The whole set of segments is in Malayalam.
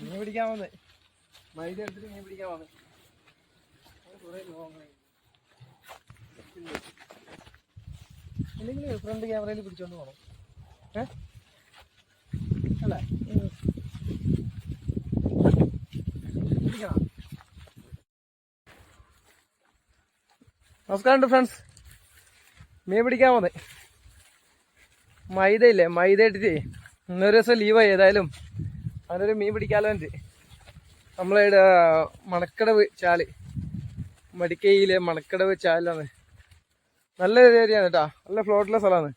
മീൻ പിടിക്കാൻ വന്നെ. മൈദ എടുത്തിട്ട് മീൻ പിടിക്കാൻ വന്നെ. അല്ലെങ്കിൽ ഫ്രണ്ട് ക്യാമറയിൽ പിടിച്ചോണ്ട് പോകണം ഏ? അല്ല. പിടിക്കണം. നമസ്കാരം ഫ്രണ്ട്സ് മീൻ പിടിക്കാൻ വന്നേ. മൈദ ഇല്ലേ മൈദ ഇട്ടിട്ട്. ഇന്നൊരു ദിവസം ലീവായി ഏതായാലും അതിനൊരു മീൻ പിടിക്കാലോ ഉണ്ട് നമ്മളെ മണക്കടവ് ചാൽ. മടിക്കയിലെ മണക്കടവ് ചാലാണ് നല്ല ഏരിയ ആണ് കേട്ടാ. നല്ല ഫ്ലോട്ടിലെ സ്ഥലമാണ്.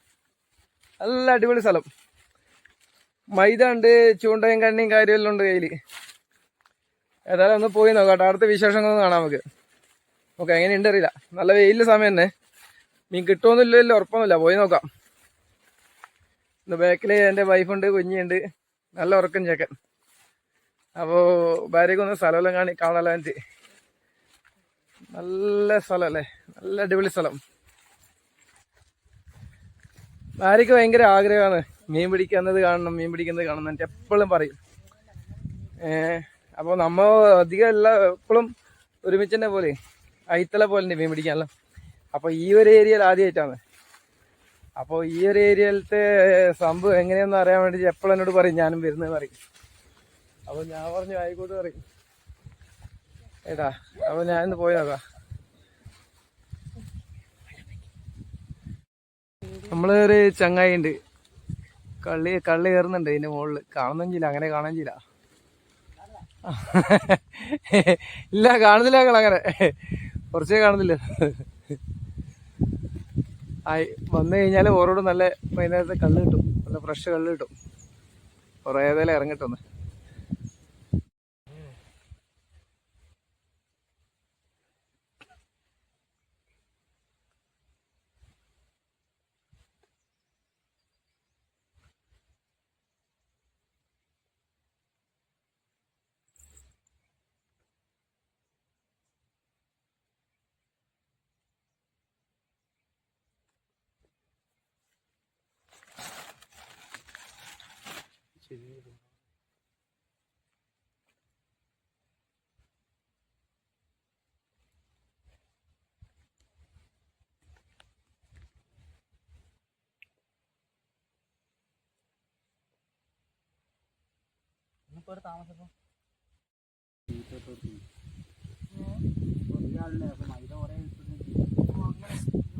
നല്ല അടിപൊളി സ്ഥലം. മൈദ ഉണ്ട് ചൂണ്ടയും കണ്ണിയും കാര്യമെല്ലാം ഉണ്ട് കയ്യിൽ ഏതായാലും ഒന്ന് പോയി നോക്കാം കേട്ടോ. അടുത്ത വിശേഷങ്ങളൊന്നും കാണാം നമുക്ക്. ഓക്കെ എങ്ങനെയുണ്ട് അറിയില്ല. നല്ല വെയിലിന്റെ സമയം തന്നെ. മീൻ കിട്ടുമെന്നില്ലല്ലോ ഉറപ്പൊന്നുമില്ല. പോയി നോക്കാം. ഇന്ന് ബാക്കിൽ എന്റെ വൈഫുണ്ട് കുഞ്ഞുണ്ട് നല്ല ഉറക്കം ചേക്കൻ. അപ്പോൾ ഭാര്യക്കൊന്ന് സ്ഥലമെല്ലാം കാണി കാണലാന്റ് നല്ല സ്ഥലം അല്ലേ നല്ല അടിപൊളി സ്ഥലം. ഭാര്യക്ക് ഭയങ്കര ആഗ്രഹമാണ്. മീൻ പിടിക്കുന്നത് കാണണം മീൻ പിടിക്കുന്നത് കാണണം എന്നിട്ട് എപ്പോഴും പറയും. അപ്പോൾ നമ്മൾ അധികം എല്ലാ എപ്പോഴും ഒരുമിച്ച് തന്നെ പോലെ അയിത്തല പോലെ മീൻ പിടിക്കാനല്ലോ. അപ്പോൾ ഈ ഒരു ഏരിയയിൽ ആദ്യമായിട്ടാണ് അപ്പോൾ ഈ ഒരു ഏരിയയിലത്തെ സംഭവം എങ്ങനെയാണെന്ന് അറിയാൻ വേണ്ടി എപ്പോഴും എന്നോട് പറയും ഞാനും വരുന്നത് പറയും. അപ്പോൾ ഞാൻ പറഞ്ഞു ആയിക്കോട്ട് പറയും. ഏട്ടാ അപ്പൊ ഞാൻ ഇന്ന് പോയി നോക്കാം. നമ്മൾ ഒരു ചങ്ങായി ഉണ്ട് കള്ളി കള്ളി കയറുന്നുണ്ട് ഇതിന്റെ മുകളിൽ കാണുന്നും ചെയ്യില്ല അങ്ങനെ കാണാൻ ചെയ്യില്ല. ഇല്ല കാണുന്നില്ല ഞങ്ങൾ അങ്ങനെ. കുറച്ചേ കാണുന്നില്ല. ആയി വന്നു കഴിഞ്ഞാൽ ഓരോട് നല്ല വൈകുന്നേരത്തെ കള്ള് കിട്ടും. നല്ല ഫ്രഷ് കള്ള് കിട്ടും. കുറേ ഏതായാലും ഇറങ്ങിട്ടൊന്ന് നമുക്കൊരു താമസം ഇപ്പം മൈദ കുറേ കിട്ടുന്നുണ്ട്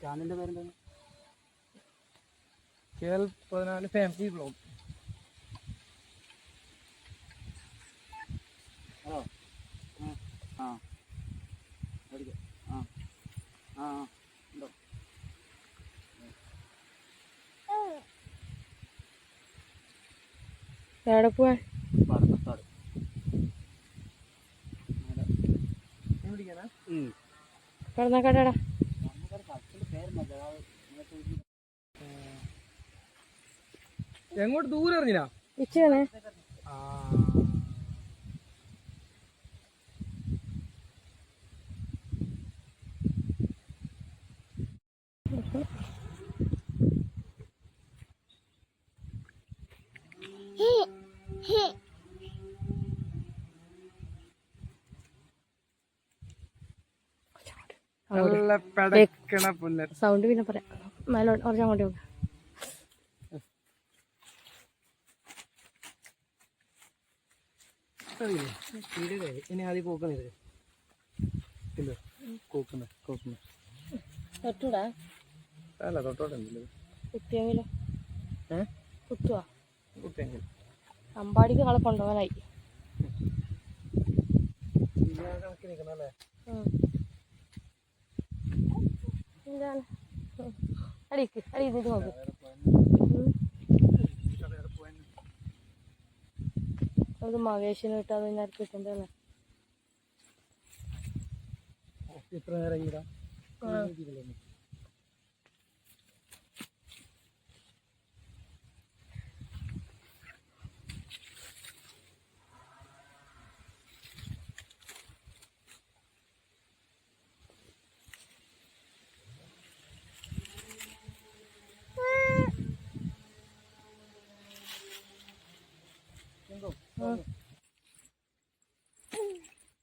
ചാനലിന്റെ പേരെന്താണ് കെ എൽ പതിനാല് ഫാമിലി ബ്ലോഗ്. ഹലോ. ആ. ആ. ആ ഉണ്ടോ? എവിടെ പോവാ? പാടത്താട് മീൻ എങ്ങോട്ട് ദൂരെ എറിഞ്ഞിനാ ഇച്ചാണ് സൗണ്ട് പിന്നെ പറയാം. മേലെ കുറച്ച് അങ്ങോട്ട് പോകാം ഇനി ആദ്യം കോക്കുന്നത് ഇല്ല തൊട്ടൂടാ? അല്ല കുത്തിയെങ്കിലോ? കുത്തുവാ? അമ്പാടിക്ക് കളെ കൊണ്ടുപോകാനായി. കണക്കി എന്താണ്? അടിക്ക് അടി നോക്ക്. അത് മവേശിനെ ഇട്ടാൽ അത് കിട്ടണ്ടല്ലേ ഇത്ര നേരം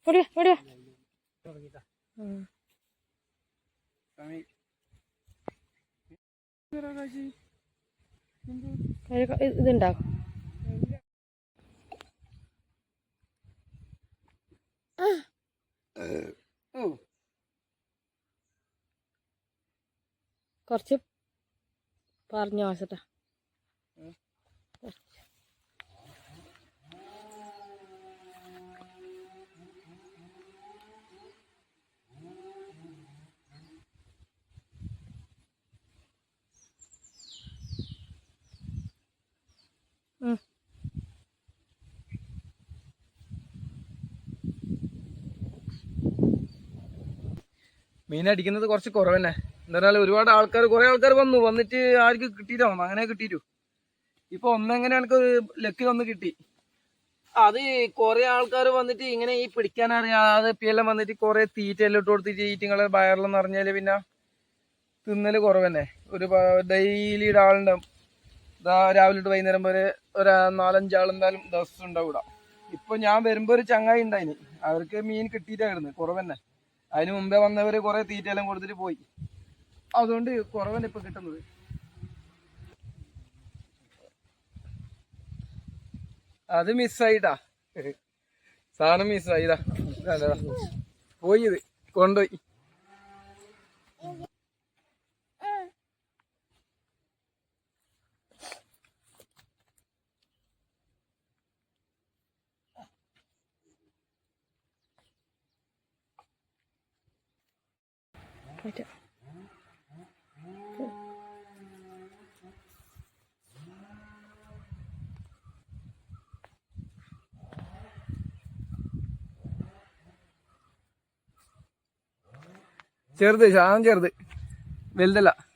ഓടിയ ഓടിയ ഉം. ഒരു ക- ഇത് ഇതുണ്ടാവും കുറച്ച് പറഞ്ഞു വാസട്ടാ മീൻ അടിക്കുന്നത് കുറച്ച് കുറവ് തന്നെ എന്താ ഒരുപാട് ആൾക്കാർ കുറെ ആൾക്കാർ വന്നു. വന്നിട്ട് ആർക്ക് കിട്ടിയിട്ടാവും അങ്ങനെ കിട്ടിയിട്ടു. ഇപ്പൊ ഒന്നെങ്ങനെ എനിക്ക് ലക്കിൽ ഒന്ന് കിട്ടി. അത് കുറെ ആൾക്കാർ വന്നിട്ട് ഇങ്ങനെ ഈ പിടിക്കാൻ അറിയാതെ എല്ലാം വന്നിട്ട് കുറെ തീറ്റ എല്ലാം ഇട്ട് കൊടുത്തിട്ട് ഈറ്റിങ്ങളെ വയറിലെന്ന് പറഞ്ഞാൽ പിന്നെ തിന്നൽ കുറവന്നെ. ഒരു ഡെയിലി ഇടാളുണ്ടാവും ഇതാ രാവിലെ തൊട്ട് വൈകുന്നേരം വരെ ഒരു നാലഞ്ചാൾ എന്തായാലും ദിവസം ഉണ്ടാവും ഇവിടെ. ഇപ്പൊ ഞാൻ വരുമ്പോ ഒരു ചങ്ങായി ഉണ്ടായിന്. അവർക്ക് മീൻ കിട്ടിയിട്ടായിരുന്നു. കുറവ് തന്നെ അതിന് മുമ്പേ വന്നവര് കുറെ തീറ്റയെല്ലാം കൊടുത്തിട്ട് പോയി. അതുകൊണ്ട് കുറവല്ല ഇപ്പൊ കിട്ടുന്നത്? അത് മിസ്സായിട്ടാ. സാധനം മിസ്സായിതാ. ഇതാ, പോയി ഇത്. കൊണ്ടുപോയി. പറ്റും. ചെറുത് ശാനം ചെറുത്. വലുതല്ല.